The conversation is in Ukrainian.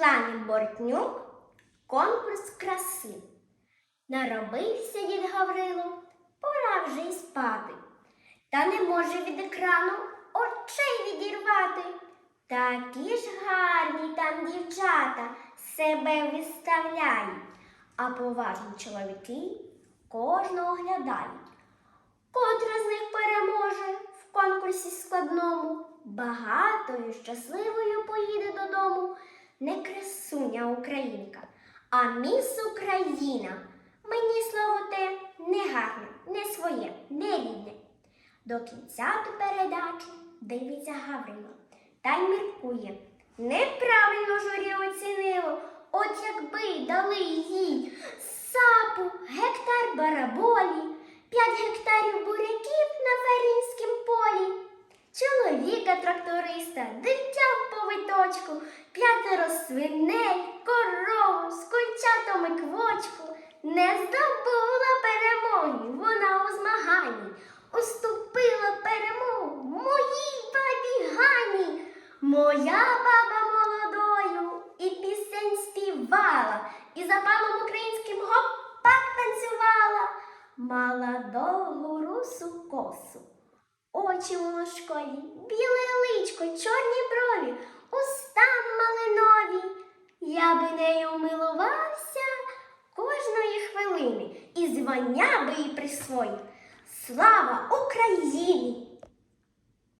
Світлані Бортнюк конкурс краси. Наробився дід Гаврило, пора вже й спати. Та не може від екрану очей відірвати. Такі ж гарні там дівчата себе виставляють, а поважні чоловіки кожного глядають. Котра з них переможе в конкурсі складному, багатою, щасливою поїде додому не красуня українка, а міс Україна. Мені слово те не гарне, не своє, не рідне. До кінця ту передачу дивиться Гаврило та й міркує. Неправильно журі оцінило, от якби дали їй сапу, гектар бараболі, п'ять гектарів буряків на ферінськім полі, чоловіка тракториста, дитя в п'ятеро свиней, корову з курчатами квочку. Не здобула перемоги вона у змаганні, уступила перемогу моїй бабі Гані. Моя баба молодою і пісень співала, і запалом українським гопак танцювала, мала довгу русу косу. Очі волошкові, біле личко, чорні брові, нею милувався кожної хвилини і звання би їй присвоїв. Слава Україні!